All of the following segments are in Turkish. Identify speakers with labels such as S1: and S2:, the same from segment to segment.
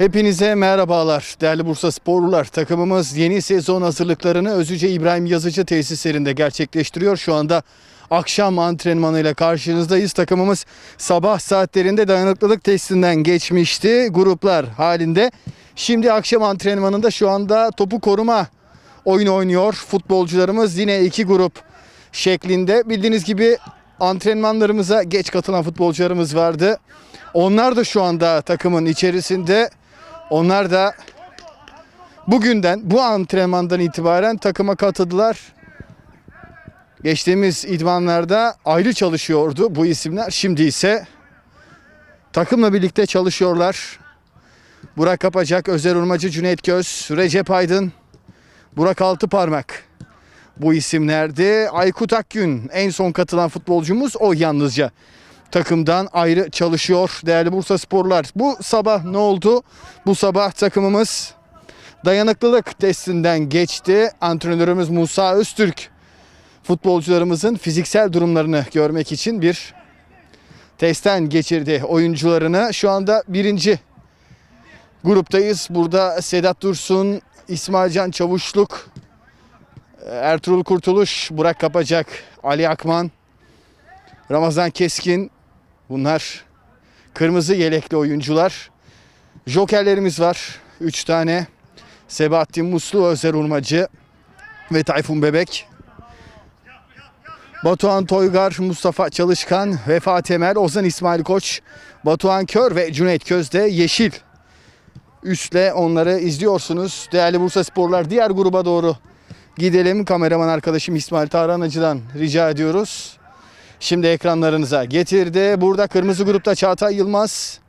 S1: Hepinize merhabalar değerli Bursa Sporlular. Takımımız yeni sezon hazırlıklarını Özüce İbrahim Yazıcı tesislerinde gerçekleştiriyor. Şu anda akşam antrenmanıyla karşınızdayız. Takımımız sabah saatlerinde dayanıklılık testinden geçmişti gruplar halinde. Şimdi akşam antrenmanında şu anda topu koruma oyunu oynuyor. Futbolcularımız yine iki grup şeklinde. Bildiğiniz gibi antrenmanlarımıza geç katılan futbolcularımız vardı. Onlar da şu anda takımın içerisinde. Onlar da bugünden bu antrenmandan itibaren takıma katıldılar. Geçtiğimiz idmanlarda ayrı çalışıyordu bu isimler. Şimdi ise takımla birlikte çalışıyorlar. Burak Kapacak, Özer Urmacı, Cüneyt Göz, Recep Aydın, Burak Altıparmak. Bu isimlerdi. Aykut Akgün en son katılan futbolcumuz o yalnızca takımdan ayrı çalışıyor değerli Bursa Sporlar. Bu sabah ne oldu? Bu sabah takımımız dayanıklılık testinden geçti. Antrenörümüz Musa Öztürk futbolcularımızın fiziksel durumlarını görmek için bir testten geçirdi oyuncularını. Şu anda birinci gruptayız. Burada Sedat Dursun, İsmail Can Çavuşluk, Ertuğrul Kurtuluş, Burak Kapacak, Ali Akman, Ramazan Keskin bunlar kırmızı yelekli oyuncular. Jokerlerimiz var. 3 tane. Sebahattin Muslu, Özer Urmacı ve Tayfun Bebek. Batuhan Toygar, Mustafa Çalışkan, Vefa Temel, Ozan İsmail Koç, Batuhan Kör ve Cüneyt Közde yeşil. Üstle onları izliyorsunuz. Değerli Bursa Sporlar diğer gruba doğru gidelim. Kameraman arkadaşım İsmail Tarhanacı'dan rica ediyoruz. Şimdi ekranlarınıza getirdi. Burada kırmızı grupta Çağatay Yılmaz,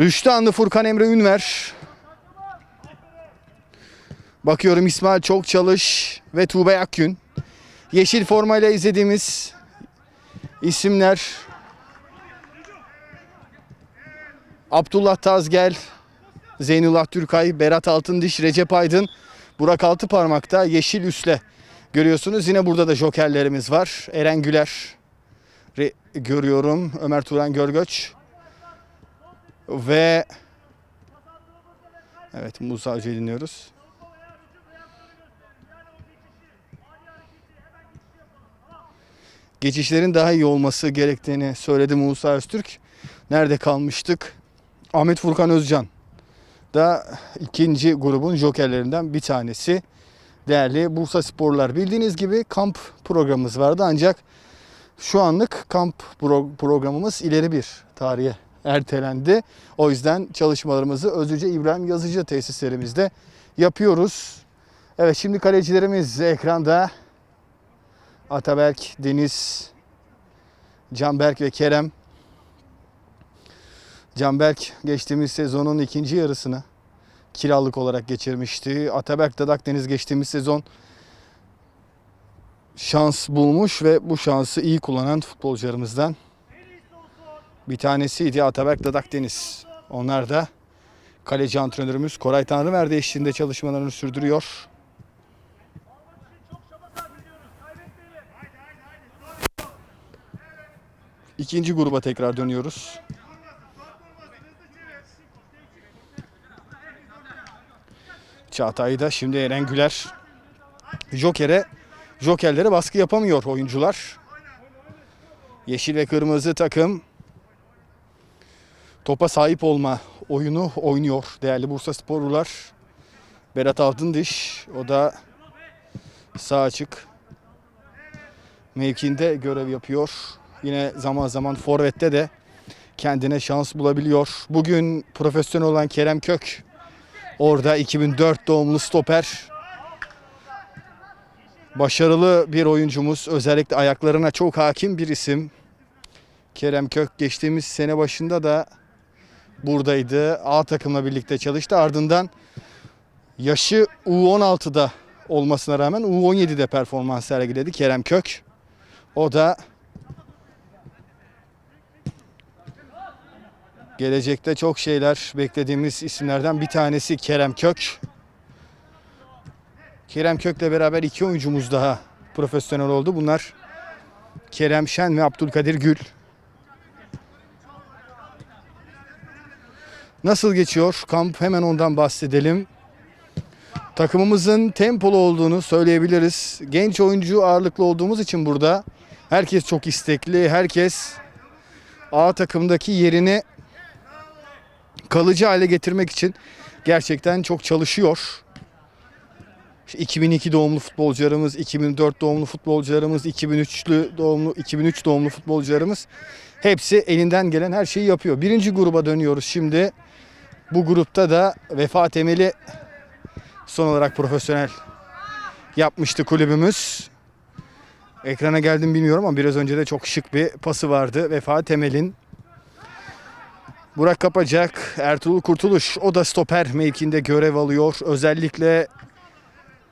S1: Rüştü Anlı Furkan Emre Ünver. Bakıyorum İsmail Çok Çalış ve Tuğba Akgün. Yeşil formayla izlediğimiz isimler Abdullah Tazgel, Zeynullah Türkay, Berat Altındiş, Recep Aydın, Burak Altıparmak'ta yeşil üsle görüyorsunuz. Yine burada da jokerlerimiz var. Eren Güler görüyorum. Ömer Turan Görgöç ve Evet Musa Hoca'yı dinliyoruz. Geçişlerin daha iyi olması gerektiğini söyledi Musa Öztürk. Nerede kalmıştık? Ahmet Furkan Özcan da ikinci grubun jokerlerinden bir tanesi. Değerli Bursa Sporlar bildiğiniz gibi kamp programımız vardı ancak şu anlık kamp pro- programımız ileri bir tarihe ertelendi. O yüzden çalışmalarımızı Özüce İbrahim Yazıcı tesislerimizde yapıyoruz. Evet şimdi kalecilerimiz ekranda. Ataberk, Deniz, Canberk ve Kerem. Canberk geçtiğimiz sezonun ikinci yarısını kiralık olarak geçirmişti. Ataberk Dadak Deniz geçtiğimiz sezon şans bulmuş ve bu şansı iyi kullanan futbolcularımızdan bir tanesiydi Ataberk Dadak Deniz. Onlar da kaleci antrenörümüz Koray Tanrıverdi eşliğinde çalışmalarını sürdürüyor. İkinci gruba tekrar dönüyoruz. Çağatay'da şimdi Eren Güler Joker'e Joker'lere baskı yapamıyor oyuncular. Yeşil ve kırmızı takım topa sahip olma oyunu oynuyor değerli Bursa Sporlular. Berat Altındiş o da sağ açık mevkinde görev yapıyor. Yine zaman zaman forvette de kendine şans bulabiliyor. Bugün profesyonel olan Kerem Kök orada 2004 doğumlu stoper. Başarılı bir oyuncumuz. Özellikle ayaklarına çok hakim bir isim. Kerem Kök geçtiğimiz sene başında da buradaydı. A takımla birlikte çalıştı. Ardından yaşı U16'da olmasına rağmen U17'de performans sergiledi Kerem Kök. O da gelecekte çok şeyler beklediğimiz isimlerden bir tanesi Kerem Kök. Kerem Kök'le beraber iki oyuncumuz daha profesyonel oldu. Bunlar Kerem Şen ve Abdülkadir Gül. Nasıl geçiyor kamp hemen ondan bahsedelim. Takımımızın tempolu olduğunu söyleyebiliriz. Genç oyuncu ağırlıklı olduğumuz için burada herkes çok istekli. Herkes A takımdaki yerini kalıcı hale getirmek için gerçekten çok çalışıyor. İşte 2002 doğumlu futbolcularımız, 2004 doğumlu futbolcularımız, 2003'lü doğumlu 2003 doğumlu futbolcularımız hepsi elinden gelen her şeyi yapıyor. Birinci gruba dönüyoruz şimdi. Bu grupta da Vefa Temeli son olarak profesyonel yapmıştı kulübümüz. Ekrana geldim bilmiyorum ama biraz önce de çok şık bir pası vardı Vefa Temel'in. Burak Kapacak, Ertuğrul Kurtuluş o da stoper mevkinde görev alıyor. Özellikle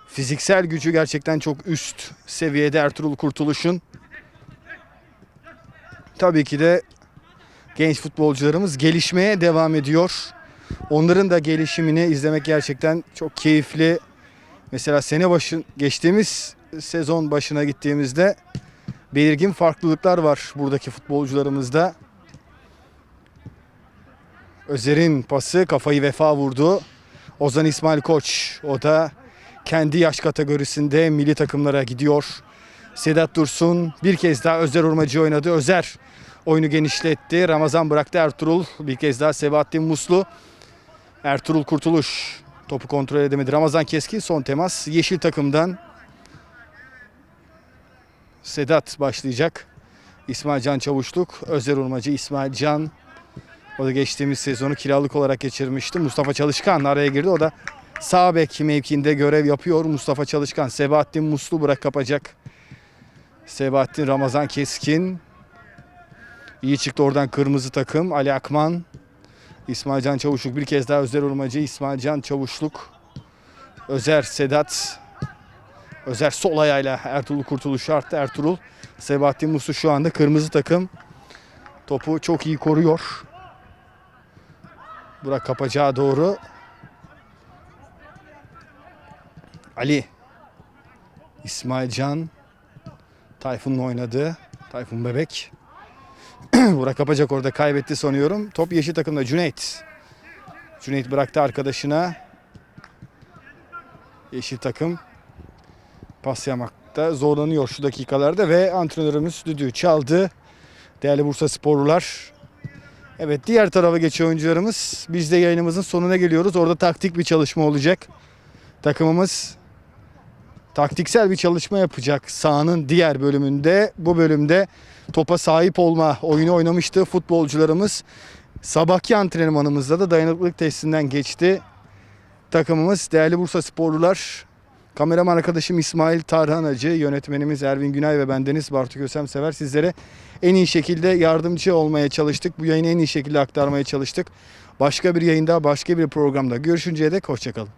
S1: fiziksel gücü gerçekten çok üst seviyede Ertuğrul Kurtuluş'un. Tabii ki de genç futbolcularımız gelişmeye devam ediyor. Onların da gelişimini izlemek gerçekten çok keyifli. Mesela sene başın geçtiğimiz sezon başına gittiğimizde belirgin farklılıklar var buradaki futbolcularımızda. Özer'in pası kafayı vefa vurdu. Ozan İsmail Koç o da kendi yaş kategorisinde milli takımlara gidiyor. Sedat Dursun bir kez daha Özer Urmacı oynadı. Özer oyunu genişletti. Ramazan bıraktı Ertuğrul. Bir kez daha Sebahattin Muslu. Ertuğrul Kurtuluş topu kontrol edemedi. Ramazan Keskin son temas. Yeşil takımdan Sedat başlayacak. İsmail Can Çavuşluk, Özer Urmacı, İsmail Can. O da geçtiğimiz sezonu kiralık olarak geçirmişti. Mustafa Çalışkan araya girdi. O da sağ bek mevkinde görev yapıyor. Mustafa Çalışkan, Sebahattin Muslu bırak kapacak. Sebahattin Ramazan Keskin. İyi çıktı oradan kırmızı takım. Ali Akman. İsmail Can Çavuşluk bir kez daha Özer Urmacı. İsmail Can Çavuşluk. Özer Sedat. Özer sol ayağıyla Ertuğrul Kurtuluş arttı. Ertuğrul. Sebahattin Muslu şu anda kırmızı takım. Topu çok iyi koruyor. Burak kapacağı doğru. Ali. İsmail Can. Tayfun'la oynadı. Tayfun Bebek. Burak Kapacak orada kaybetti sanıyorum. Top yeşil takımda Cüneyt. Cüneyt bıraktı arkadaşına. Yeşil takım pas yapmakta zorlanıyor şu dakikalarda ve antrenörümüz düdüğü çaldı. Değerli Bursa sporlular. Evet diğer tarafa geçiyor oyuncularımız. Biz de yayınımızın sonuna geliyoruz. Orada taktik bir çalışma olacak. Takımımız taktiksel bir çalışma yapacak sahanın diğer bölümünde. Bu bölümde topa sahip olma oyunu oynamıştı futbolcularımız. Sabahki antrenmanımızda da dayanıklılık testinden geçti. Takımımız değerli Bursa sporlular. Kameraman arkadaşım İsmail Tarhan Acı, yönetmenimiz Ervin Günay ve bendeniz Bartu Kösem Sever sizlere en iyi şekilde yardımcı olmaya çalıştık. Bu yayını en iyi şekilde aktarmaya çalıştık. Başka bir yayında, başka bir programda görüşünceye dek hoşçakalın.